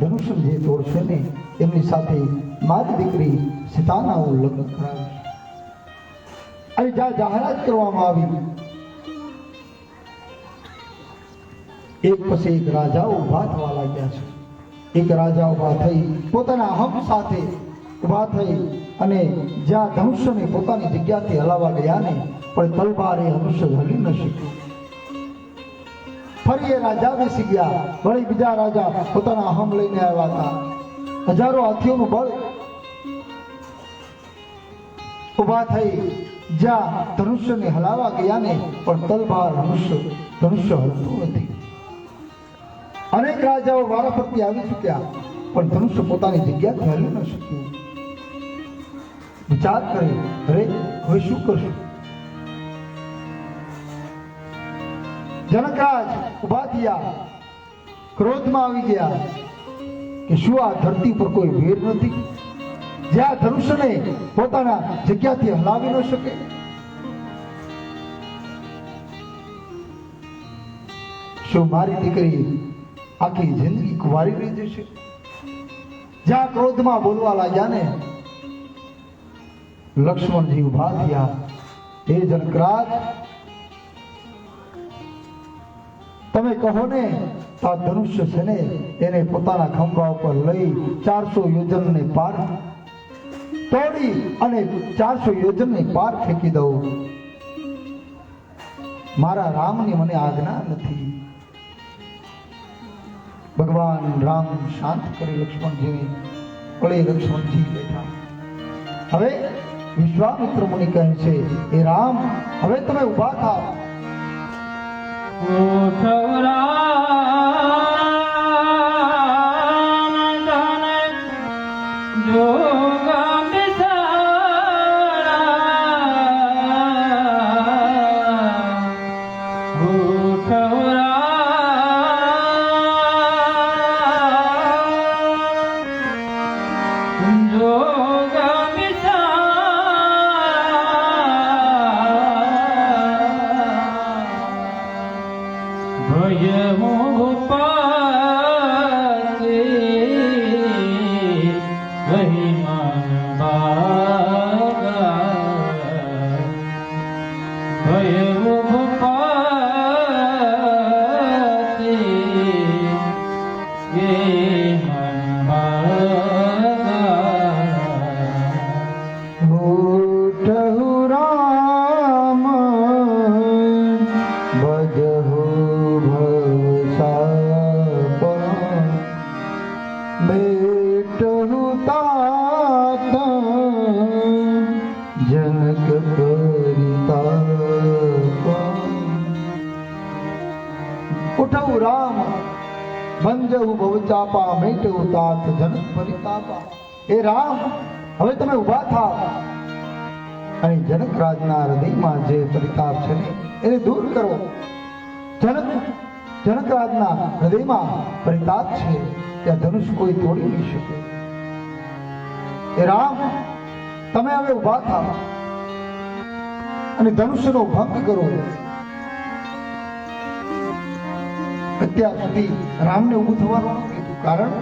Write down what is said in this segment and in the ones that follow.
ધનુષ જે તોડશે એમની સાથે મારી દીકરી સીતાના લગ્ન કરાવીશ. અને જાહેરાત કરવામાં આવી, એક પછી એક રાજાઓ ઊભા થવા લાગ્યા છે. એક રાજા ઊભા થઈ પોતાના હમ સાથે ઊભા થઈ અને જ્યાં ધનુષ્યને પોતાની જગ્યાથી હલાવા ગયા ને, પણ તલવારે ધનુષ્ય હલી ન શક્યું. ફરી એ રાજા બેસી ગયા. વળી બીજા રાજા પોતાના અહમ લઈને આવ્યા હતા. હજારો હાથીઓનું બળ ઊભા થઈ જ્યાં ધનુષ્યને હલાવા ગયા ને, પણ તલવાર ધનુષ્ય ધનુષ્ય હલતું નથી. અનેક રાજાઓ વારાફરતી આવી ચૂક્યા, પણ ધનુષ્ય પોતાની જગ્યાથી હલી ન શક્યું. વિચાર કરે, અરે, હવે શું કરશું? જનકરાજ ઊભા થયા ક્રોધમાં આવી ગયા કે શું આ ધરતી પર કોઈ વેર નથી? જે આ ધનુષ્યને પોતાના જગ્યાથી હલાવી ન શકે. શું મારી દીકરી આખી જિંદગી કુવારી રહી જશે? જ્યાં ક્રોધમાં બોલવા લાગ્યા ને, લક્ષ્મણજી ઊભા થયા. હે જનકરાજ તમે કહો ને આ ધનુષ્ય છે ને, એને પોતાના ખંભા ઉપર લઈ ચારસો યોજન ને પાર તોડી અને ચારસો યોજન ને પાર ફેંકી દઉં. મારા રામની મને આજ્ઞા નથી. ભગવાન રામ શાંત કરી લક્ષ્મણજીને. વળી લક્ષ્મણજી બેઠા. હવે વિશ્વામિત્ર મુનિ કહે છે એ રામ, હવે તમે ઊભા થાઓ ઉઠહુ હૃદયમાં જે પરિતાપ છે, એને દૂર કરો. જનક, જનકરાજના હૃદયમાં પરિતાપ છે, ત્યાં ધનુષ કોઈ તોડી નહીં શકે. એ રામ, તમે હવે ઊભા થાવ અને ધનુષ્યનો ભંગ કરો. અત્યાર સુધી રામને ઊભું થવાનું કીધું. કારણ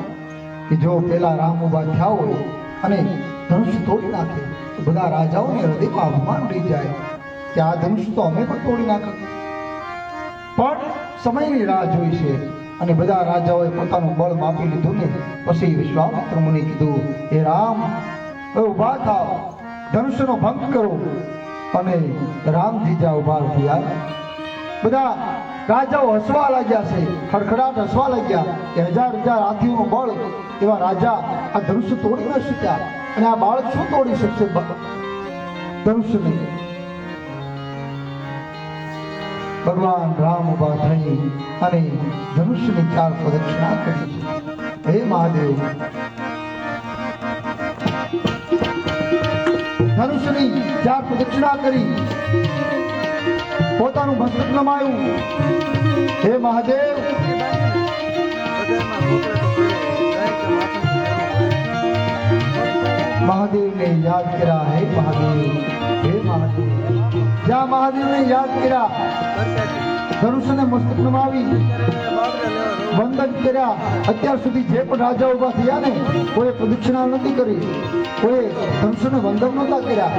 કે જો પેલા રામ ઊભા થયા હોય અને ધનુષ તોડી નાખે, તો બધા રાજાઓને હૃદયમાં અભિમાન રહી જાય. કે આ ધનુષ તો અમે પણ તોડી નાખ્યું પણ સમયની રાહ જોઈ છે અને બધા રાજાઓએ પોતાનું બળ માપી લીધું ને પછી વિશ્વામિત્ર મુનિ કીધું, હે રામ ઊભા થાવ ધનુષનો ભંગ કરો. અને રામજીજા ઊભા થયા. બધા રાજાઓ હસવા લાગ્યા છે, ખડખડાટ હસવા લાગ્યા કે હજાર હજાર હાથીઓનું બળ એવા રાજા આ ધનુષ તોડી ન શક્યા. અને આ બાળક શું તોડી શકશે? ધનુષ નહીં ભગવાન રામ ઊભા થઈ અને ધનુષ્યની ચાર પ્રદક્ષિણા કરી. હે મહાદેવ. ધનુષ્યની ચાર પ્રદક્ષિણા કરી. પોતાનું મસ્તક નમાયું. હે મહાદેવ. મહાદેવને યાદ કર્યા. હે મહાદેવ. હે મહાદેવ. જ્યાં મહાદેવને યાદ કર્યા ધનુષ્યને મસ્તક નમાવી, વંદન કર્યા, અત્યાર સુધી જે પણ રાજા ઊભા થયા ને કોઈ પ્રદક્ષિણા નથી કરી કોઈ ધનુષ્યને વંદન નહોતા કર્યા.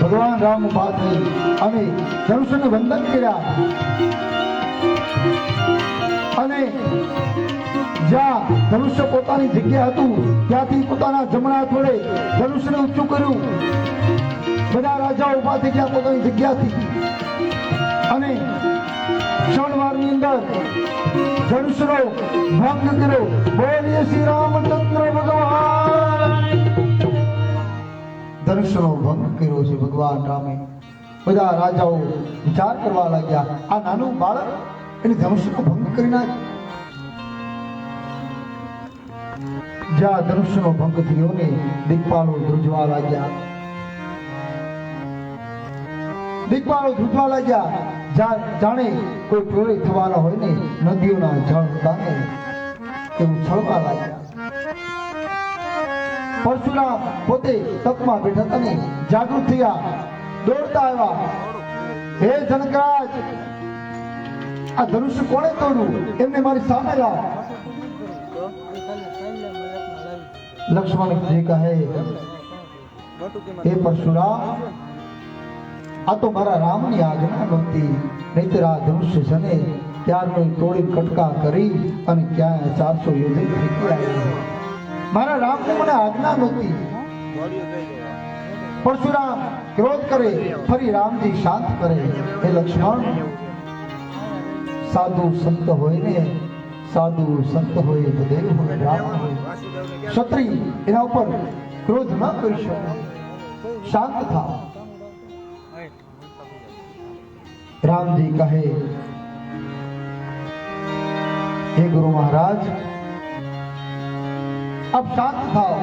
ભગવાન રામ ઊભા થઈ અને ધનુષ્યને વંદન કર્યા. અને જ્યાં ધનુષ્ય પોતાની જગ્યા હતું, ત્યાંથી પોતાના જમણા થોડે ધનુષ્યને ઊંચું કર્યું. બધા રાજાઓ ઊભા થઈ ગયા, પોતાની જગ્યાથી. અને ક્ષણવારની અંદર ધનુષ્યનો ભંગ કર્યો. બોલીએ શ્રી રામચંદ્ર ભગવાન. ધનુષ્યનો ભંગ કર્યો છે ભગવાન રામે. બધા રાજાઓ વિચાર કરવા લાગ્યા, આ નાનું બાળક એને ધનુષનો ભંગ કરી નાખ. જ્યાં ધનુષનો ભંગ થયો ને દીપાલો ધ્રુજવા લાગ્યા. દિગ્પાલો છૂટવા લાગ્યા. જાણે કોઈ પ્રેરિત થવાના હોય ને, નદીઓના જળ હતા એવું છળવા લાગ્યા. પરશુરામ પોતે તપમાં બેઠા તને જાગૃત થયા. દોડતા આવ્યા. હે જનકરાજ આ ધનુષ્ય કોણે તોડ્યું? એમને મારી સામે લાવ. લક્ષ્મણજી કહે, હે પરશુરામ આ તો મારા રામની આજ્ઞા નહોતી. નહીતર આ ધનુષ્ય છે ને ત્યારનો કટકા કરી અને ક્યાં ચારસો યોજન મારા રામને મને આજ્ઞા નહોતી. પરશુરામ ક્રોધ કરે, ફરી રામજી શાંત કરે. હે લક્ષ્મણ, સાધુ સંત હોય ને, સાધુ સંત હોય, તો દેવ હોય રામ હોય. ક્ષત્રિય, એના ઉપર ક્રોધ ન કરી શકે. શાંત થાવ. રામજી કહે. હે ગુરુ મહારાજ, આપ શાંત થાઓ.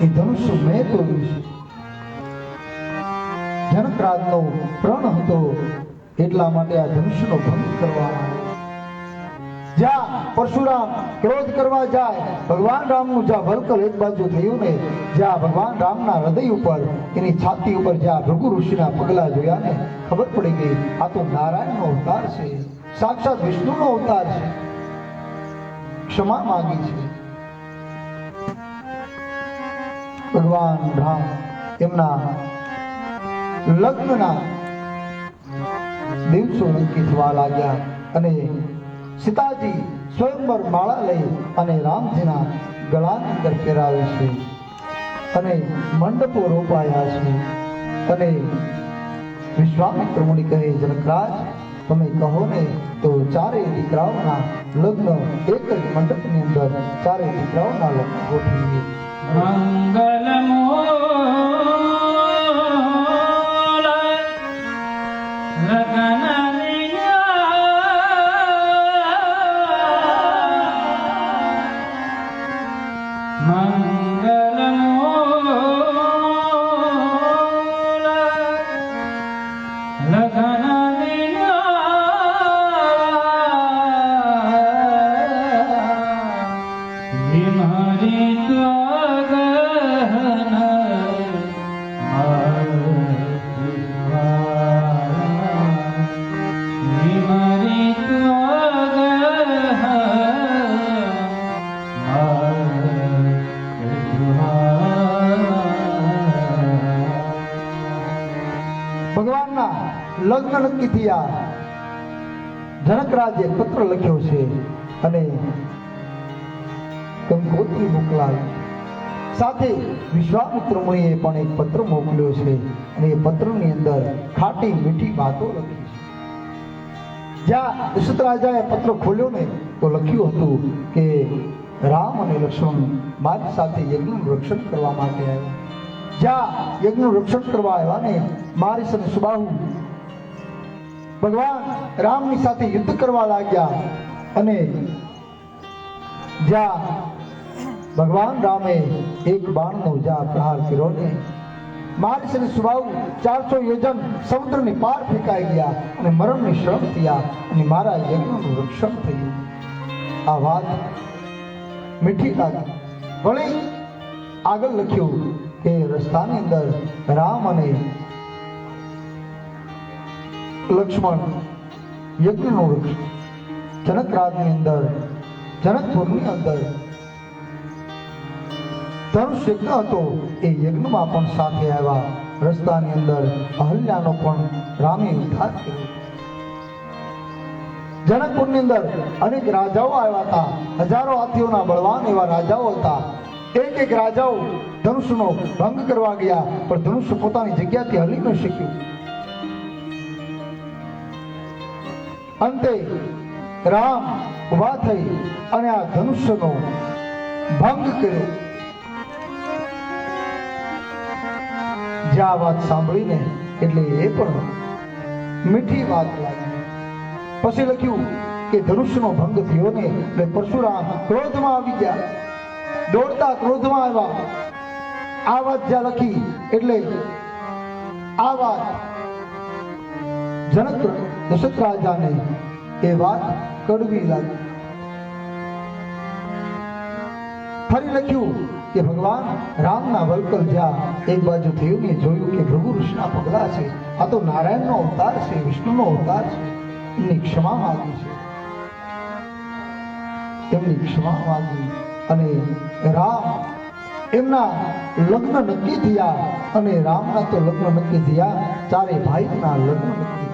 એ ધનુષ મેં તોડ્યું જનકરાજનો પ્રણ હતો, એટલા માટે આ ધનુષ્યનો ભંગ કરવામાં આવ્યો. જ્યાં પરશુરામ, ક્રોધ કરવા જાય. ભગવાન રામનું જ્યાં વલ્કલ એક બાજુ થયું ને જ્યાં ભગવાન રામના હૃદય ઉપર, એની છાતી ઉપર જ્યાં ભૃગુ ઋષિના પગલા જોયા ને ખબર પડી ગઈ. આ તો નારાયણનો અવતાર છે. સાક્ષાત વિષ્ણુનો અવતાર છે. ક્ષમા માંગી છે. ભગવાન રામ એમના લગ્નના દિવસો નક્કી થવા લાગ્યા અને સીતાજી સ્વયંવર માળા લઈ અને રામજીના ગળાની અંદર પહેરાવે છે અને મંડપો રોપાયા છે અને વિશ્વામિત્ર મુનિ કહે, જનકરાજ, તમે કહો ને તો ચારેય દીકરાઓના લગ્ન એક જ મંડપની અંદર ચારેય દીકરાઓના લગ્ન ગોઠવીએ. મંગલમૂલ કંકોત્રી મોકલાવી. સાથે વિશ્વામિત્ર મુનિએ પણ એક પત્ર મોકલ્યો છે અને એ પત્રની અંદર ખાટી મીઠી વાતો લખી જ્યાં દુષ્ટ રાજાએ પત્ર ખોલ્યો ને, તો લખ્યું હતું કે રામ અને લક્ષ્મણ મારી સાથે યજ્ઞનું રક્ષણ કરવા માટે આવ્યા. જ્યાં યજ્ઞનું રક્ષણ કરવા આવ્યા ને, મારી સાથે સુબાહુ. ભગવાન રામની સાથે યુદ્ધ કરવા લાગ્યા અને જ્યાં ભગવાન રામે એક બાણનો જ્યાં પ્રહાર કર્યો ને સાથે સુબાહુ ચારસો યોજન સમુદ્રની પાર ફેંકાઈ ગયા અને મરણની શરણ થયા અને મારા યજ્ઞનું રક્ષણ થયું. આ વાત મીઠી લાગી. વળી આગળ લખ્યું કે રસ્તાની અંદર રામ અને લક્ષ્મણ યજ્ઞનું વૃક્ષ જનક રાજની અંદર, જનકપુરની અંદર યજ્ઞ હતો એ યજ્ઞમાં પણ સાથે આવ્યા. રસ્તાની અંદર અહલ્યાનો પણ રામે ઉદ્ધાર કર્યો જનકપુરની અંદર અનેક રાજાઓ આવ્યા હતા. હજારો હાથીઓના બળવાન એવા રાજાઓ હતા. એક એક રાજાઓ ધનુષનો ભંગ કરવા ગયા, પણ ધનુષ પોતાની જગ્યાથી હલી ન શક્યું. અંતે રામ ઊભા થઈ અને આ ધનુષ્યનો ભંગ કર્યો. જે વાત સાંભળીને, એટલે એ પણ મીઠી વાત લાગી. પછી લખ્યું કે ધનુષનો ભંગ થયો ને, એટલે પરશુરામ ક્રોધમાં આવી ગયા. દોડતા ક્રોધમાં આવ્યા. આ વાત જ્યાં લખી, એટલે આ વાત જનક દશરથ રાજાને એ વાત કડવી લાગી. ફરી લખ્યું કે ભગવાન, રામના વલકલ જ્યાં એક બાજુ દેવને જોયું કે ભૃગુ ઋષિના પગલા છે. આ તો નારાયણનો અવતાર છે, વિષ્ણુનો અવતાર છે. એમની ક્ષમા માગી છે. એમની ક્ષમા માગી અને રામ એમના લગ્ન નક્કી થયા અને રામના તો લગ્ન નક્કી થયા. ચારે ભાઈના લગ્ન નક્કી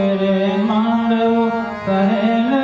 જનક ઘરે માંડવ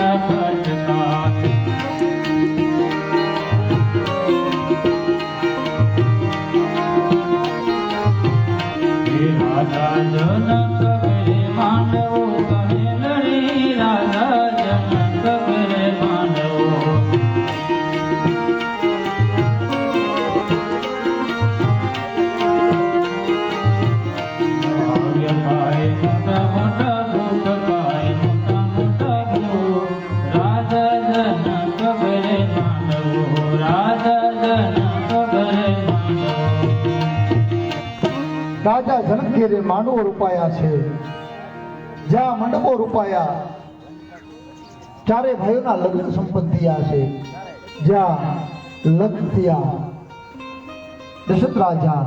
Thank you. ઘેરે માંડવો રૂપાયા છે. જ્યાં મંડપો રૂપાયા, ચારે ભાઈઓના લગ્ન સંપત્તિયા છે. જ્યાં લગ્ન દશરથ રાજા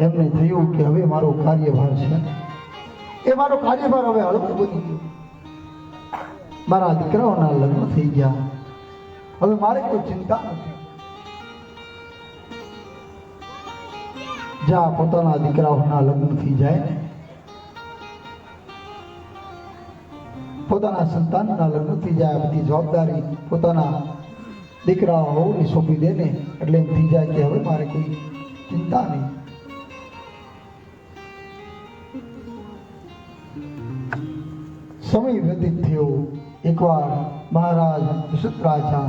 એમને થયું કે હવે મારો કાર્યભાર છે. એ મારો કાર્યભાર હવે હળવો બની ગયો. મારા દીકરાઓના લગ્ન થઈ ગયા. હવે મારે કોઈ ચિંતા નથી. જ્યાં પોતાના દીકરાઓના લગ્ન થઈ જાય. પોતાના સંતાનના લગ્ન થઈ જાય બધી જવાબદારી પોતાના દીકરાઓને સોંપી દે ને, એટલે એમ થઈ જાય કે હવે મારે કોઈ ચિંતા નહીં. સમય વ્યતીત થયો. એકવાર મહારાજ દશરથ રાજા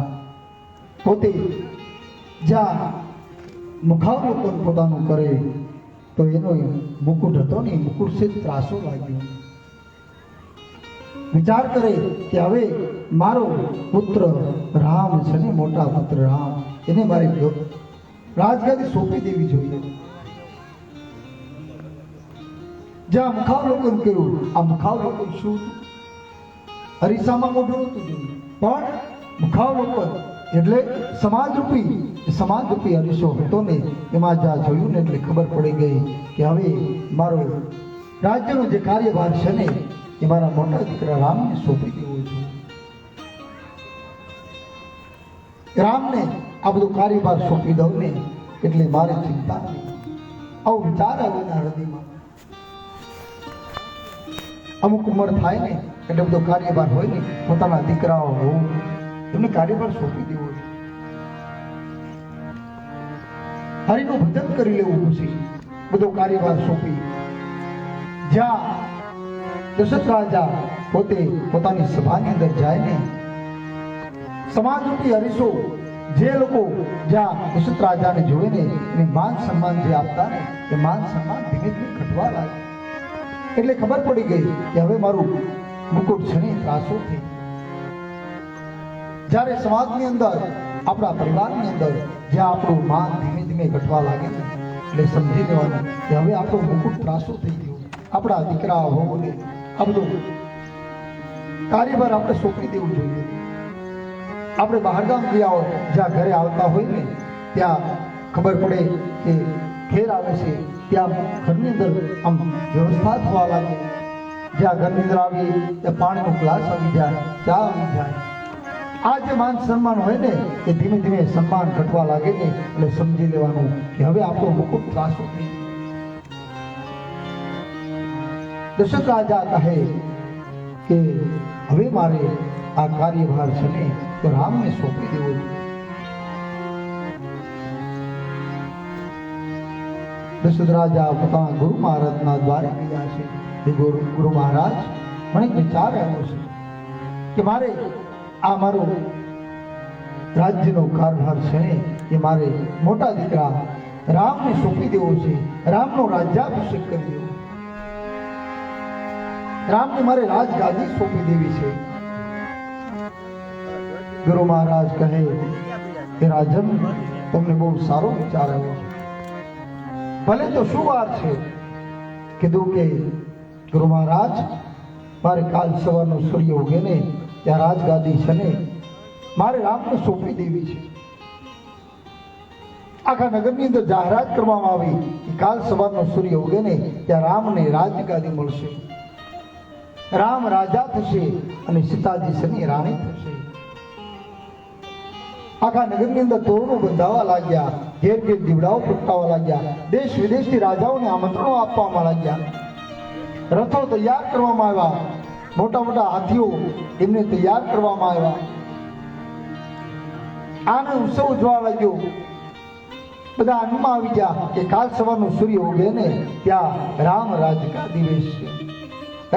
પોતે જ્યાં મુખાવલોકન પોતાનું કરે, તો એનો મુકુટ હતો ને મુકુટ છે ત્રાસો લાગ્યો વિચાર કરે કે હવે મારો પુત્ર રામ છે ને, મોટા પુત્ર રામ, એને મારે રાજગાદી સોંપી દેવી જોઈએ. જ્યાં મુખાવલોકન કર્યું, આ મુખાવલોકન શું હરીસામાં મોઢું હતું પણ મુખાવલોકન એટલે સમાજરૂપી સમાજરૂપી અરીસો હતો ને એમાં જ્યાં જોયું ને એટલે ખબર પડી ગઈ કે હવે મારો રાજ્યનો જે કાર્યભાર છે ને, એ મારા મોટા દીકરા રામને સોંપી દેવો છું. રામને આ બધો કાર્યભાર સોંપી દઉં ને એટલે મારે ચિંતા આવો વિચાર આવે એના હૃદયમાં. અમુક ઉંમર થાય ને એટલે બધો કાર્યભાર હોય ને, પોતાના દીકરાઓ હોવું એમને કાર્યભાર સોંપી દેવો છે. હરિનું ભજન કરી લેવું પછી બધો કાર્યભાર સોંપી. જ્યાં દશરથ રાજા પોતે પોતાની સભાની અંદર જાય ને, સમાજરૂપી હરીશો જે લોકો જ્યાં દશરથ રાજાને જોડે ને, એને માન સન્માન જે આપતા ને, એ માન સન્માન ધીમે ધીમે ઘટવા લાગે એટલે ખબર પડી ગઈ કે હવે મારું મુકુટ છણી ત્રાસો થઈ જ્યારે સમાજની અંદર, આપણા પરિવારની અંદર જ્યાં આપણું માન ધીમે ધીમે ઘટવા લાગે ને એટલે સમજી લેવાનું કે હવે આપણો મુકુટ ત્રાસો થઈ ગયો. આપણા દીકરા હોવને આ બધું કાર્યભાર આપણે સોંપી દેવું જોઈએ. આપણે બહારગામ ગયા હોય, જ્યાં ઘરે આવતા હોય ને, ત્યાં ખબર પડે કે ઘેર આવે છે. ત્યાં ઘરની અંદર આમ વ્યવસ્થા થવા લાગે. જ્યાં ઘરની અંદર આવીએ, ત્યાં પાણીનો ગ્લાસ આવી જાય, ચા આવી જાય. આ જે માન સન્માન હોય ને, એ ધીમે ધીમે સન્માન ઘટવા લાગે ને એટલે સમજી લેવાનું કે હવે આપણો મુકુટ ત્રાસ દશરથ રાજા કહે કે હવે મારે આ કાર્યભાર છે ને તો રામને સોંપી દેવો દશરથ રાજા પોતાના ગુરુ મહારાજના દ્વારે ગયા છે. ગુરુ મહારાજ, મને વિચાર આવ્યો છે કે મારે આ મારો રાજ્યનો કારભાર છે એ મારે મોટા દીકરા રામને સોંપી દેવો છે. રામનો રાજ્યાભિષેક કરી દેવો. રામને મારે રાજગાદી સોંપી દેવી છે. ગુરુ મહારાજ કહે કે રાજન, તમને બહુ સારો વિચાર આવ્યો ભલે તો શું વાત છે? કીધું કે, ગુરુ મહારાજ, મારે કાલ સવારનો સૂર્ય ઉગે ને ત્યાં રાજગાદી છે ને, મારે રામને સોંપી દેવી છે. આખા નગરની અંદર જાહેરાત કરવામાં આવી કે કાલ સવારનો સૂર્ય ઉગે ને, ત્યાં રામને રાજગાદી મળશે. રામ રાજા થશે અને સીતાજી સની રાણી થશે. આખા નગરની અંદર તોરણો બંધાવા લાગ્યા, ઘેર ઘેર દીવડાઓ પ્રગટાવવા લાગ્યા, દેશ વિદેશથી રાજાઓને આમંત્રણો આપવામાં લાગ્યા. રથો તૈયાર કરવામાં આવ્યા. મોટા મોટા હાથીઓ એમને તૈયાર કરવામાં આવ્યા. આને ઉત્સવ જોવા લાગ્યો. બધા અન્નમાં આવી ગયા કે કાલ સવારનો સૂર્ય ઉગે ને ત્યાં રામ રાજકા દિવેશ છે.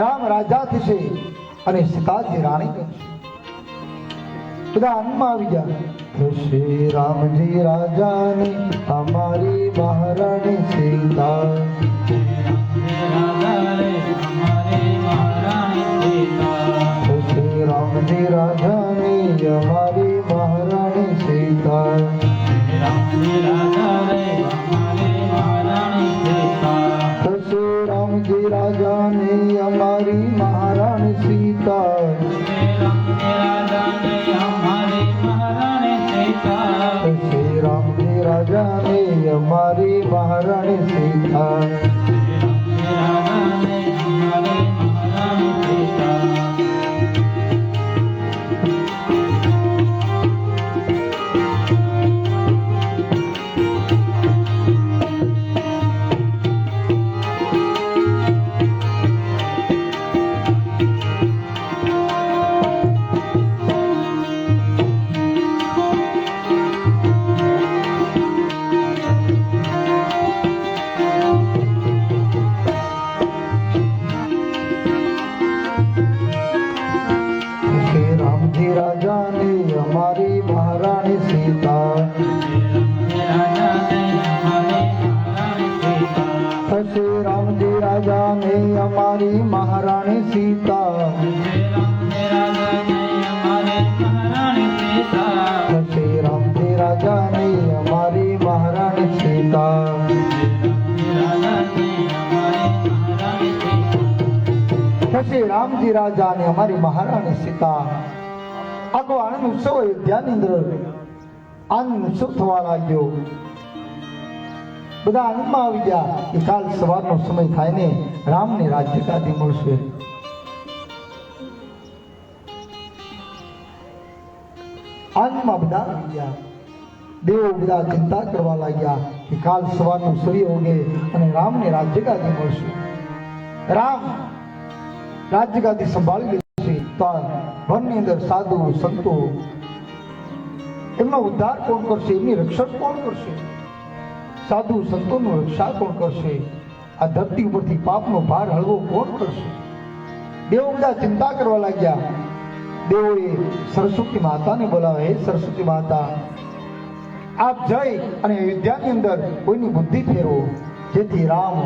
રામ રાજા થશે અને સીતાજી રાણી બધા આનંદમાં આવી ગયા. શ્રી રામજી રાજાની, અમારી મહારાણી સીતા અમારી મહારાણી સીતા. આખો આનંદ ઉત્સવ અયોધ્યાની અંદર આનંદ ઉત્સવ થવા લાગ્યો બધા આનંદમાં આવી ગયા. કે કાલ સવારનો સમય થાય ને રામને રાજ્ય મળશે. આનંદમાં બધા આવી ગયા. દેવો બધા ચિંતા કરવા લાગ્યા કે કાલ સવારનો સૂર્ય ઉગે અને રામને રાજ્ય ગાદી મળશે. રામ રાજ્ય ગાદી સંભાળી તો વનની અંદર સાધુ, સંતો, એમનો ઉદ્ધાર કોણ કરશે? એમની રક્ષણ કોણ કરશે? સાધુ, સંતોનું રક્ષા કોણ કરશે? આ ધરતી ઉપરથી પાપનો ભાર હળવો કોણ કરશે? દેવો બધા ચિંતા કરવા લાગ્યા. દેવોએ સરસ્વતી માતાને બોલાવે હે સરસ્વતી માતા, આપ જઈ અને અયોધ્યાની અંદર કોઈની બુદ્ધિ ફેરવો, જેથી રામ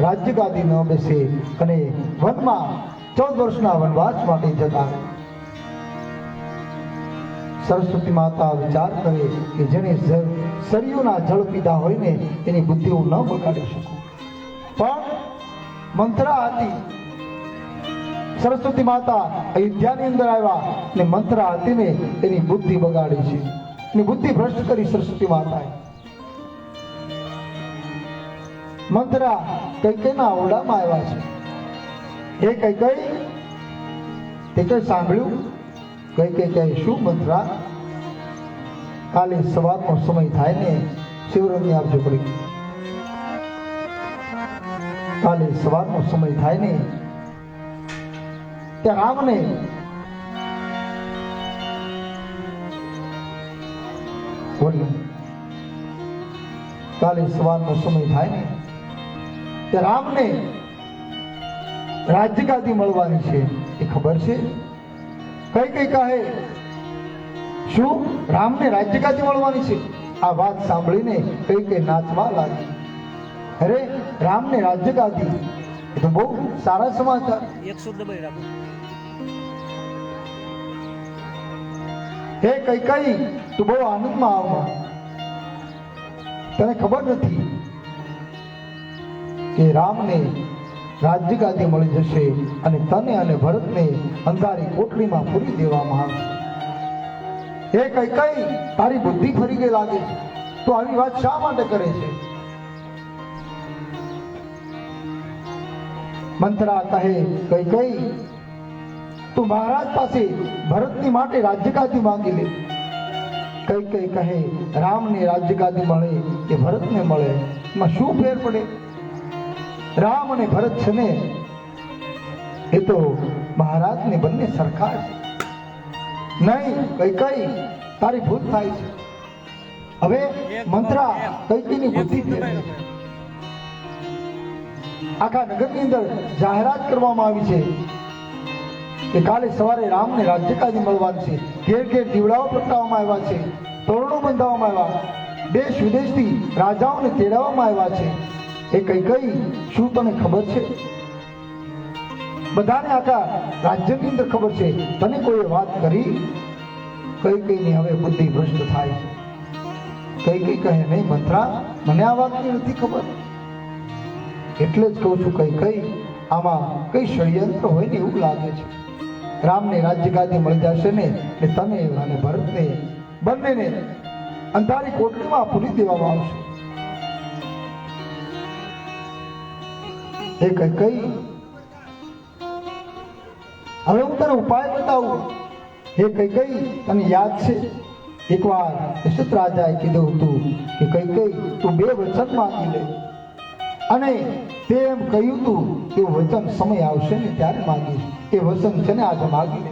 રાજ્ય ગાદી ન બેસે અને વનમાં ચૌદ વર્ષના વનવાસ માટે જતા સરસ્વતી માતા વિચાર કરે કે જેને સરયુના જળ પીધા હોય ને એની બુદ્ધિ હું ન બગાડી શકું. પણ મંત્રા હતી સરસ્વતી માતા અયોધ્યાની અંદર આવ્યા ને મંત્રા હતી ને એની બુદ્ધિ બગાડી છે. એની બુદ્ધિ ભ્રષ્ટ કરી સરસ્વતી માતાએ. મંત્રા કઈ કઈના ઓરડામાં આવ્યા છે. એ કઈ કઈ? તે કઈ સાંભળ્યું. કઈ કઈ કઈ? શું મંત્રા? કાલે સવારનો સમય થાય ને શિવરંગની આપજો પડી કાલે સવારનો સમય થાય ને તે રામને બોલ્યો. કાલે સવારનો સમય થાય ને તે રામને રાજ્ય મળવાની છે એ ખબર છે? કઈ કઈ કહે? શું? રામને રાજ્યગાદી મળવાની છે? આ વાત સાંભળીને કઈ કઈ નાચવા લાગી. અરે રામને રાજ્યગાદી એ તો બહુ સારા સમાચાર. હે કઈ કઈ તું બહુ આનંદમાં આવવા તને ખબર નથી કે રામને રાજ્ય મળી જશે અને તને અને ભરતને અંધારી કોટડીમાં પૂરી દેવામાં આવશે. એ કઈ કઈ તારી બુદ્ધિ ફરી ગઈ લાગે છે? તો આવી વાત શા માટે કરે છે? મંત્રા કહે, કઈ કઈ, તું મહારાજ પાસે ભરતની માટે રાજ્યગાદી માંગી લે. કઈ કઈ કહે, રામને રાજ્યગાદી મળે કે ભરતને મળે? એમાં શું ફેર પડે? રામ અને ભરત છે ને, એ તો મહારાજને બંને સરખા છે. નહીં, કઈ કઈ, તારી ભૂલ થાય છે. હવે મંત્રા, કઈ કઈની બુદ્ધિ આખા નગરની અંદર જાહેરાત કરવામાં આવી છે કે કાલે સવારે રામને રાજ્યકાજી મળવાનું છે. ઘેર ઘેર દીવડાઓ પ્રગટાવવામાં આવ્યા છે, તોરણો બંધાવવામાં આવ્યા. દેશ વિદેશથી રાજાઓને તેડાવવામાં આવ્યા છે. એ કઈ કઈ શું તને ખબર છે? બધાને આખા રાજ્યની અંદર ખબર છે. તને કોઈ વાત કરી? કઈ કઈની હવે બુદ્ધિ ભ્રષ્ટ થાય છે. કઈ કઈ કહે નહીં મંત્રા, મને આ વાતની નથી ખબર. એટલે જ કહું છું કઈ કઈ, આમાં કઈ ષડયંત્ર હોય ને એવું લાગે છે. રામને રાજ્ય ગાદી મળી જશે ને, એટલે તને અને ભરતને બંનેને અંધારી કોટડીમાં પૂરી દેવામાં આવશે. એ કઈ કઈ? હવે હું તને ઉપાય બતાવું. એ કઈ કઈ? તને યાદ છે? એકવાર યશુત રાજાએ કીધું હતું કે કઈ કઈ, તું બે વચન માંગી લે. અને તે કહ્યું હતું કે વચન સમય આવશે ને ત્યારે માંગીશ. એ વચન છે ને આજે માગી લે.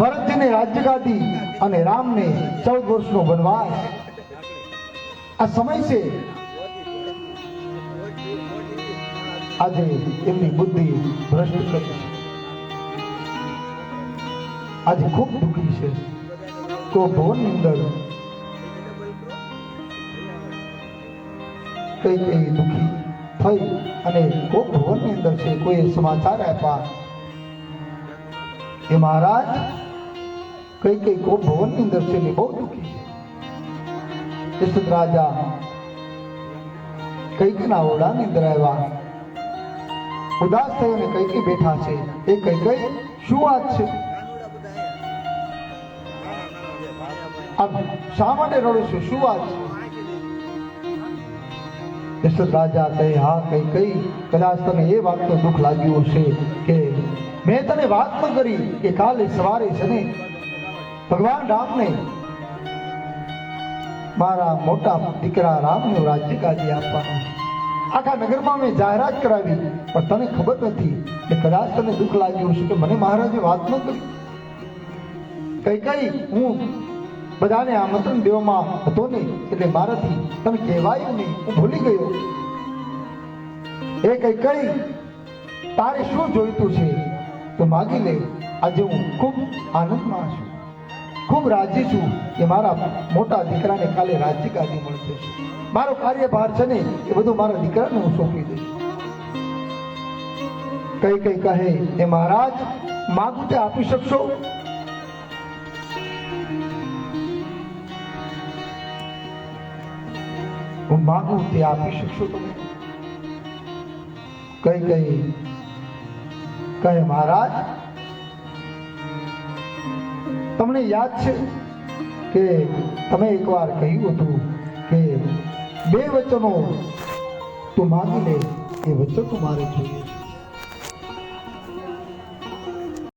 ભરતજીને રાજ્યગાદી અને રામને ચૌદ વર્ષનો વનવાસ. આ સમય છે આજે એમની બુદ્ધિ ભ્રષ્ટ કરી છે આજે ખૂબ દુઃખી છે તો ભવનની અંદર કઈ કઈ દુઃખી થઈ અને કોક ભવનની અંદર છે કોઈ સમાચાર આપ્યા એ મહારાજ કઈ કઈ કોક ભવનની અંદર છે ને બહુ દુઃખી છે યશોદ રાજા કઈ કઈના ઓરડાની અંદર આવ્યા ઉદાસ થઈને કઈ કઈ બેઠા છે. એ કઈ કઈ શું વાત છે? શા માટે રડું છું? શું વાત છે? રાજા કહે, હા કઈ કઈ કદાચ તને એ વાતનું દુઃખ લાગ્યું હશે કે મેં તને વાત પણ કરી કે કાલે સવારે છે ને ભગવાન રામને મારા મોટા દીકરા રામનું રાજ્ય કાજી આપવાનું. આખા નગરમાં મેં જાહેરાત કરાવી. પણ તને ખબર નથી કે કદાચ તને દુઃખ લાગ્યું હશે કે મને મહારાજે વાત ન કરી. કઈ કઈ હું બધાને આમંત્રણ દેવામાં હતો ને એટલે મારાથી તમે કહેવાયું નહીં હું ભૂલી ગયો. એ કઈ કઈ તારે શું જોઈતું છે તો માગી લે. આજે હું ખૂબ આનંદમાં છું. ખૂબ રાજી છું કે મારા મોટા દીકરાને કાલે રાજ્ય ગાદી મળશે. મારો કાર્યભાર છે ને એ બધું મારા દીકરાને હું સોંપી દઈશ. કઈ કઈ કહે એ મહારાજ, માગું તે આપી શકશો? હું માગું તે આપી શકશો તમે. કઈ કઈ કહે, મહારાજ તમને યાદ છે કે તમે એકવાર કહ્યું હતું કે બે વચનો તું માગી લે, એ તું મારે જોઈએ.